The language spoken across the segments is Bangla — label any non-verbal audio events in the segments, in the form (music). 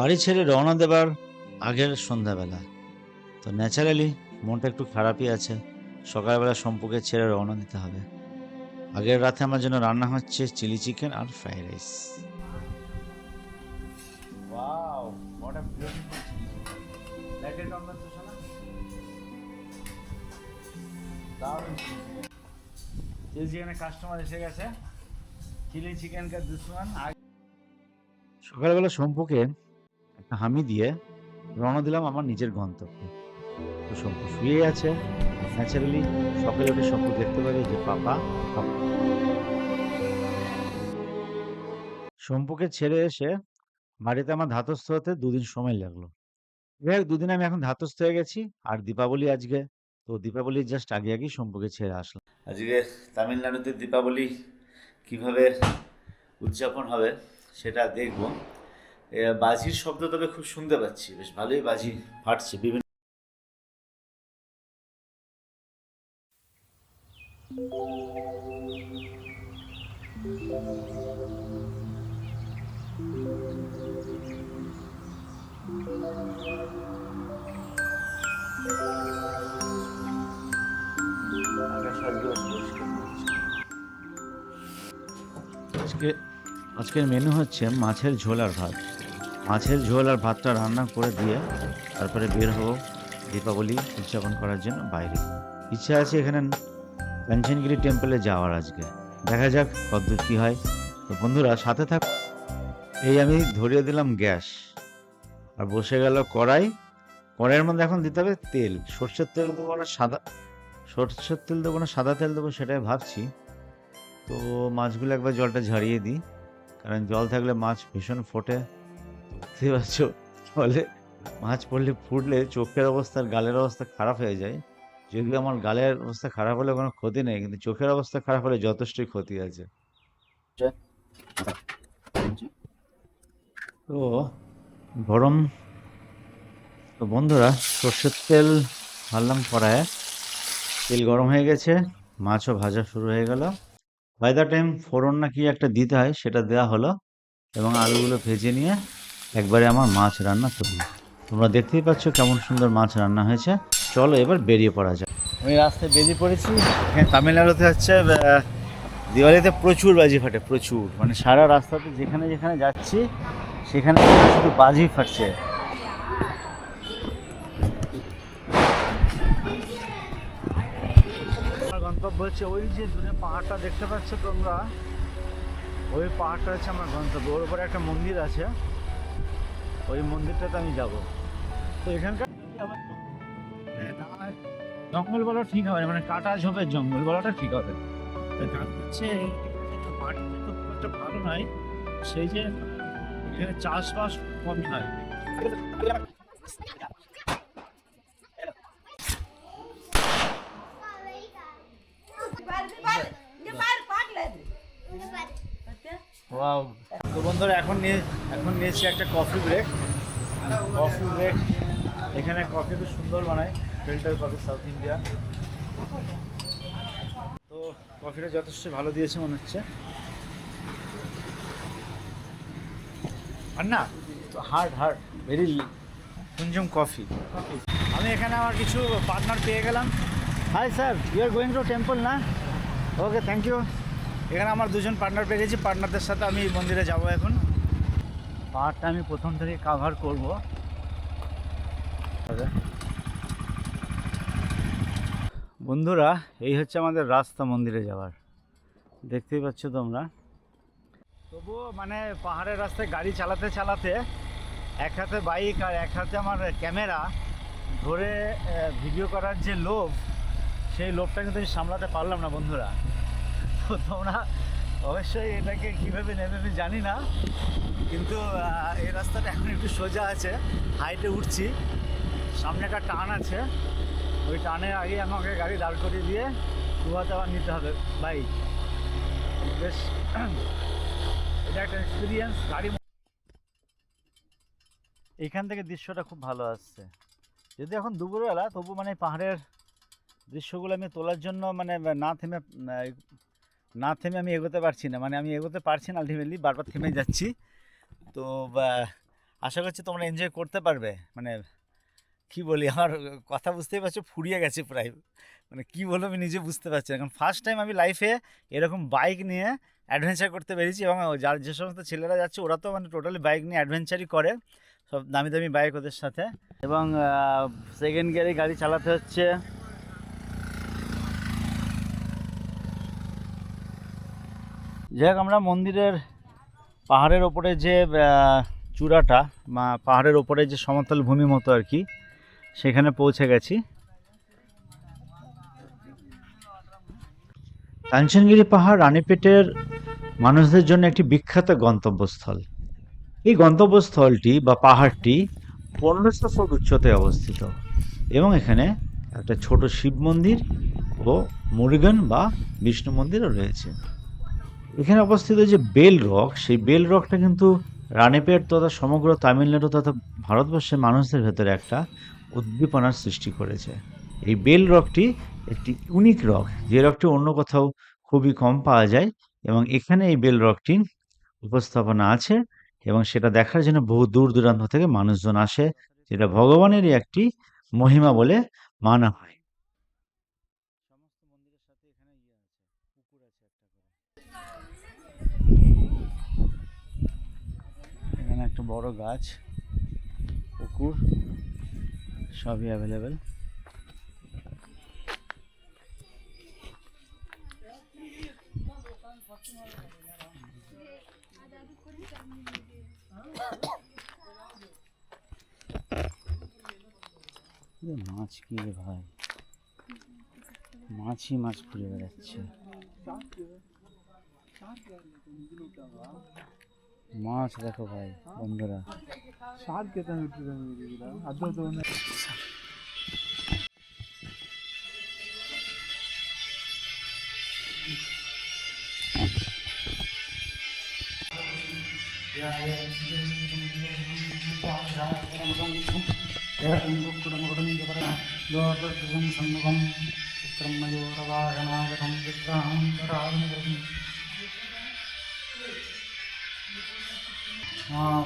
বাড়ি ছেড়ে রওনা দেবার আগের সন্ধ্যাবেলা। তো ন্যাচারালি মনটা একটু খারাপই আছে। সকালবেলা সম্পর্কে ছেড়ে রওনা দিতে হবে। আগের রাতে আমার জন্য রান্না হচ্ছে চিলি চিকেন আর ফ্রাইড রাইস। চিলি চিকেনের কাস্টমার এসে গেছে। চিলি চিকেন কা দুশ্মন সকালবেলা সম্পর্কে হামি দিয়ে রওনা দিলাম আমার নিজের গন্তব্যে। তো শম্পু শুয়ে আছে। ন্যাচারালি সকালে উঠে শম্পু দেখতে পারি যে পাপা। শম্পুকে ছেড়ে এসে বাড়িতে আমার ধাতস্থ হতে দুদিন সময় লাগল। যাই দুদিন আমি এখন ধাতস্থ হয়ে গেছি। আর দীপাবলি আজকে। তো দীপাবলির জাস্ট আগে আগেই শম্পুকে ছেড়ে আসলাম। আজকে তামিলনাড়ুতে দীপাবলি কীভাবে উদযাপন হবে সেটা দেখব। বাজির শব্দ তবে খুব শুনতে পাচ্ছি, বেশ ভালোই বাজি ফাটছে বিভিন্ন। আজকে, আজকের মেনু হচ্ছে মাছের ঝোল আর ভাত। মাছের ঝোল আর ভাতটা রান্না করে দিয়ে তারপরে বের হব দীপাবলি উদযাপন করার জন্য বাইরে। ইচ্ছা আছে এখানে কাঞ্চনগিরি টেম্পলে যাওয়ার আজকে। দেখা যাক কতদূর কী হয়। তো বন্ধুরা, সাথে থাক এই আমি ধরিয়ে দিলাম গ্যাস। আর বসে গেল কড়াই। কড়াইয়ের মধ্যে এখন দিতে হবে তেল। সর্ষের তেল দেবো না, সাদা সর্ষের তেল দেবো না, সাদা তেল দেবো সেটাই ভাবছি। তো মাছগুলো একবার জলটা ঝাড়িয়ে দিই। কারণ জল থাকলে মাছ ভীষণ ফোটে। বুঝতে পারছ? ফলে মাছ পড়লে ফুটলে চোখের অবস্থা গালের অবস্থা খারাপ হয়ে যায়। যদিও আমার গালের অবস্থা খারাপ হলে কোনো ক্ষতি নেই কিন্তু চোখের অবস্থা খারাপ হলে যথেষ্টই ক্ষতি আছে। তো গরম। তো বন্ধুরা সর্ষের তেল ঢাললাম কড়ায় তেল গরম হয়ে গেছে মাছও ভাজা শুরু হয়ে গেল। বাই দ্য টাইম ফোড়ন না কি একটা দিতে হয় সেটা দেওয়া হলো এবং আলুগুলো ভেজে নিয়ে একবারে আমার মাছ রান্না করি তোমরা দেখতেই পাচ্ছ কেমন সুন্দর মাছ রান্না হয়েছে। চলো এবার বেরিয়ে পড়া যাক। আমি রাস্তায় বেরিয়ে পড়েছি। এখানে তামিলনাড়ুতে হচ্ছে দিওয়ালিতে প্রচুর বাজি ফাটে, প্রচুর। মানে সারা রাস্তাতে যেখানে যেখানে যাচ্ছি, সেখানে শুধু বাজি ফাটছে। গন্তব্য হচ্ছে ওই যে দূরে পাহাড়টা দেখতে পাচ্ছ তোমরা? ওই পাহাড়টা হচ্ছে আমার গন্তব্য। ওর উপরে একটা মন্দির আছে। ওই মন্দিরটাতে আমি যাব। তো এখানকার জঙ্গল বলা ঠিক হবে না, মানে কাটা ঝোপের জঙ্গল বলাটা ঠিক হবে হচ্ছে একটু তো খুব একটা ভালো নয় সেই যে এখানে চাষবাস কম হয়। ওয়াও। তো বন্ধুরা এখন নিয়ে, এখন নিয়েছি একটা কফি ব্রেক কফি ব্রেক এখানে কফি খুব সুন্দর বানায় ফিল্টার কফি সাউথ ইন্ডিয়া তো কফিটা যথেষ্ট ভালো দিয়েছে মনে হচ্ছে। আর না hard hard very Kunzum coffee আমি এখানে আমার কিছু পার্টনার পেয়ে গেলাম। Hi sir you are going to temple না? ওকে থ্যাংক ইউ এখানে আমার দুজন পার্টনার পেয়ে গেছি। পার্টনারদের সাথে আমি মন্দিরে যাব এখন। পাহাড়টা আমি প্রথম থেকে কাভার করব। বন্ধুরা এই হচ্ছে আমাদের রাস্তা মন্দিরে যাওয়ার। দেখতেই পাচ্ছ তোমরা। তবুও মানে পাহাড়ের রাস্তায় গাড়ি চালাতে চালাতে এক হাতে বাইক আর এক হাতে আমার ক্যামেরা ধরে ভিডিও করার যে লোভ সেই লোভটা কিন্তু আমি সামলাতে পারলাম না বন্ধুরা। তোমরা অবশ্যই এটাকে কীভাবে নেবে আমি জানি না। কিন্তু এই রাস্তাটা এখন একটু সোজা আছে। হাইটে উঠছি। সামনে একটা টান আছে। ওই টানের আগে আমাকে গাড়ি দাঁড় করিয়ে দিয়ে কুয়াতে আবার নিতে হবে। বাইক বেশ। এটা একটা এক্সপিরিয়েন্স গাড়ি এখান থেকে দৃশ্যটা খুব ভালো আসছে। যদি এখন দুপুরবেলা, তবু মানে পাহাড়ের দৃশ্যগুলো আমি তোলার জন্য মানে না থেমে না থেমে আমি এগোতে পারছি না। মানে আমি এগোতে পারছি না আলটিমেটলি বারবার থেমে যাচ্ছি। তো আশা করছি তোমরা এনজয় করতে পারবে। মানে কি বলি, আমার কথা বুঝতেই পারছ, ফুরিয়ে গেছে প্রায়। মানে কি বলব, আমি নিজে বুঝতে পারছি। এখন ফার্স্ট টাইম আমি লাইফে এরকম বাইক নিয়ে অ্যাডভেঞ্চার করতে পেরেছি এবং যার, যে সমস্ত ছেলেরা যাচ্ছে, ওরা তো মানে টোটালি বাইক নিয়ে অ্যাডভেঞ্চারই করে। সব দামি দামি বাইক ওদের সাথে। এবং সেকেন্ড গিয়ারে গাড়ি চালাতে হচ্ছে। যাই আমরা মন্দিরের পাহাড়ের ওপরে যে চূড়াটা, বা পাহাড়ের ওপরে যে সমতল ভূমি মতো আর কি, সেখানে পৌঁছে গেছি। কাঞ্চনগিরি পাহাড় রানীপেটের মানুষদের জন্য একটি বিখ্যাত গন্তব্যস্থল। এই গন্তব্যস্থলটি বা পাহাড়টি পনেরোশো ফুট উচ্চতায় অবস্থিত এবং এখানে একটা ছোট শিব মন্দির ও মুরগান বা বিষ্ণু মন্দিরও রয়েছে। এখানে অবস্থিত যে বেল রক, সেই বেল রকটা কিন্তু রানীপেট তথা সমগ্র তামিলনাড়ু তথা ভারতবর্ষের মানুষদের ভেতরে একটা উদ্দীপনার সৃষ্টি করেছে। এই বেল রকটি একটি ইউনিক রক, যে রকটি অন্য কোথাও খুবই কম পাওয়া যায় এবং এখানে এই বেল রকটি উপস্থাপনা আছে এবং সেটা দেখার জন্য বহু দূর দূরান্ত থেকে মানুষজন আসে, যেটা ভগবানেরই একটি মহিমা বলে মানা হয় সমস্ত মন্দিরের সাথে এখানে ইয়ে আছে পুকুর আছে একটা করে এখানে একটা বড় গাছ পুকুর সবই অ্যাভেলেবেল মাছ কি রে ভাই? মাছই মাছ ঘুরে বেড়াচ্ছে। মাছ দেখো ভাই বন্ধুরা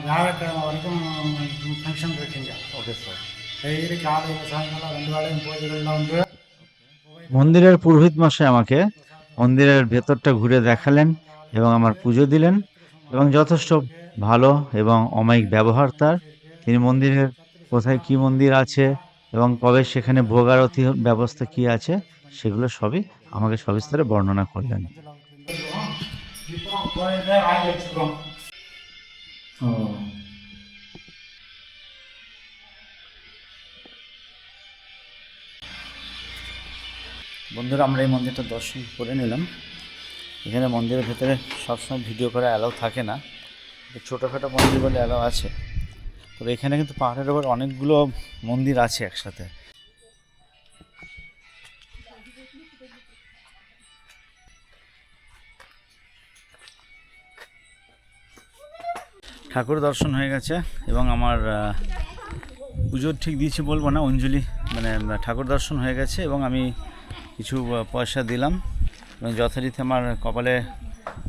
வியாழக்கிழமை வரைக்கும் ஃபங்க்ஷன் இருக்குங்க ওকে স্যার டெய்லி காலையில் சாயங்காலம் ரெண்டு வேளையும் பூஜைகள்லாம் வந்து মন্দিরের পুরোহিত মশাই আমাকে মন্দিরের ভেতরটা ঘুরে দেখালেন এবং আমার পুজো দিলেন এবং যথেষ্ট ভালো এবং অমায়িক ব্যবহার তার তিনি মন্দিরের কোথায় কি মন্দির আছে এবং কবে সেখানে ভোগারতি ব্যবস্থা কি আছে সেগুলো সবই আমাকে সবিস্তারে বর্ণনা করলেন বন্ধুরা, আমরা এই মন্দিরটা দর্শন করে নিলাম। এখানে মন্দিরের ভেতরে সবসময় ভিডিও করা অ্যালাউ থাকে না। ছোটোখাটো মন্দির বলে অ্যালাউ আছে। তবে এখানে কিন্তু পাহাড়ের ওপর অনেকগুলো মন্দির আছে একসাথে। ঠাকুর দর্শন হয়ে গেছে এবং আমার আহ, পুজো ঠিক দিয়েছি বলব না অঞ্জলি মানে ঠাকুর দর্শন হয়ে গেছে এবং আমি কিছু পয়সা দিলাম এবং যথারীতি আমার কপালে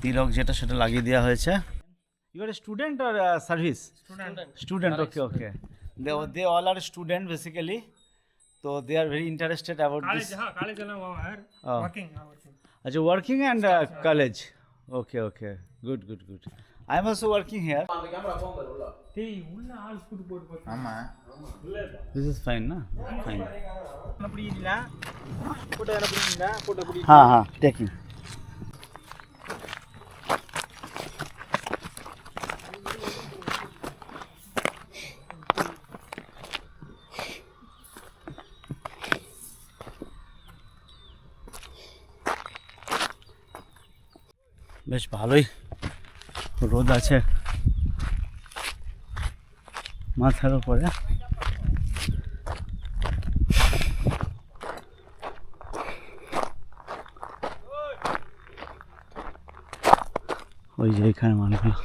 তিলক যেটা সেটা লাগিয়ে দেওয়া হয়েছে। You are student are service student okay okay they they all are student basically তো they are very interested about this আচ্ছা working and college okay okay good good good I am also working here டேய் உள்ள ஆள் ஸ்கூட் போட்டு போட்டு দিস ইজ ফাইন না ফাইন அப்படி இல்ல போட்டோ என்ன பண்ணீங்களா போட்டோ அப்படி হ্যাঁ হ্যাঁ টেকিং বেশ ভালোই রোদ আছে। মাথার উপরে। ওই যে এখানে মানুষগুলো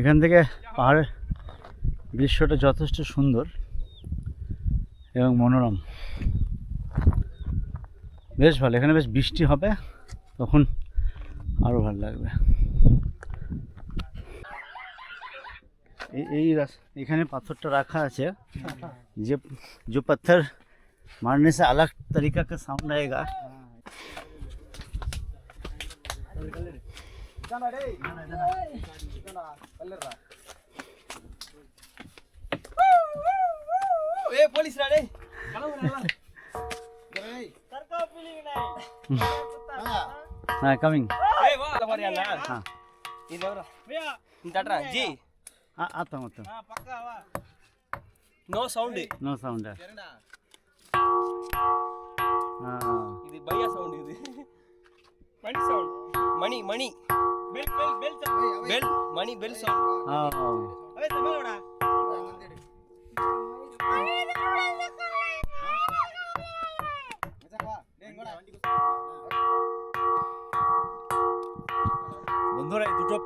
এখান থেকে পাহাড়ের দৃশ্যটা যথেষ্ট সুন্দর এবং মনোরম। বেশ ভালো, এখানে বেশ বৃষ্টি হবে। तक और भल लगे ये पाथर तो रखा आज जो, जो पत्थर मारने से अलग तरीका का साउंड आएगा ए पुलिस रे ಕಮಿಂಗ್ ಜಿ ಆತ ಮತ್ತು ನೋ ಸೌಂಡ್ ನೋ ಸೌಂಡ್ ಇದು ಬಯ್ಯ ಸೌಂಡ್ ಇದು ಮಣಿ ಸೌಂಡ್ ಮಣಿ ಮಣಿ ಬೆಲ್ ಬೆಲ್ ಬೆಲ್ ಬೆಲ್ ಮಣಿ ಬೆಲ್ ಸೌಂಡ್ ಹಾಂ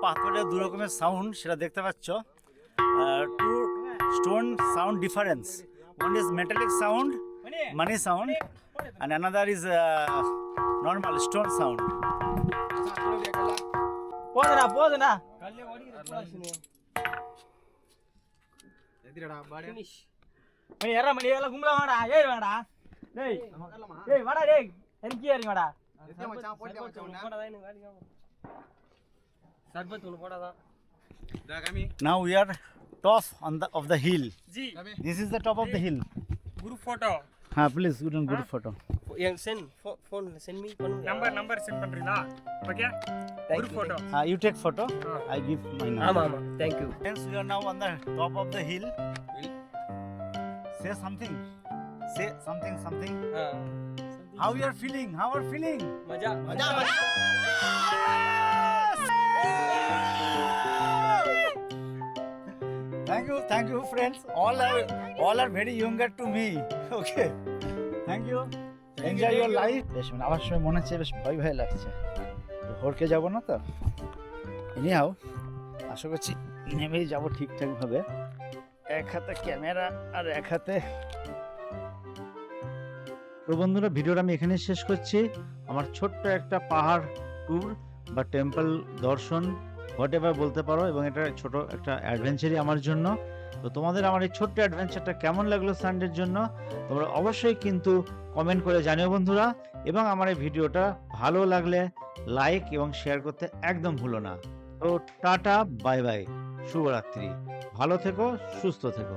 পাথরের দু রকমের সাউন্ড সেটা দেখতে পাচ্ছ two stone sound difference one is metallic sound money sound and another is normal stone sound போதுண்ணா போதுண்ணா மணி ஏற மணி எல்லாம் கும்பல வாடா ஏறி வாடா டேய் டேய் வாடா டேய் எனக்கு ஏறிங்க வாடா Now we are top on the of the hill. This is the top of the hill. Group photo. Ah, please, good and group photo. Yeah, send phone, send me phone. Number, number send பண்றீங்களா? Okay. Thank group you. photo. Ah, you take photo. I give my number. ஆமா ஆமா. Thank you. Friends, we are now on the top of the hill. Say something. Say something, something. Uh, something. How you are feeling? How are feeling? मजा. मजा. Thank you thank you friends. All are all are very younger to me. (laughs) Okay. Thank you. Enjoy your life. বেশ মানে আমার সময় মনে হচ্ছে বেশ ভয় ভয় লাগছে। হরকে যাব না তো? এনিহাও আশা করছি নেমেই যাব ঠিকঠাকভাবে এক হাতে ক্যামেরা আর এক হাতে তো বন্ধুরা ভিডিওটা আমি এখানে শেষ করছি। আমার ছোট্ট একটা পাহাড় ট্যুর বা টেম্পল দর্শন। হোয়াট এভার বলতে পারো এবং এটা ছোট একটা অ্যাডভেঞ্চারই আমার জন্য। তো তোমাদের আমার এই ছোট্ট অ্যাডভেঞ্চারটা কেমন লাগল সানডের জন্য? তোমরা অবশ্যই কিন্তু কমেন্ট করে জানিও বন্ধুরা। এবং আমার এই ভিডিওটা ভালো লাগলে লাইক এবং শেয়ার করতে একদম ভুলো না। তো টাটা বাই বাই শুভরাত্রি। ভালো থেকো, সুস্থ থেকো।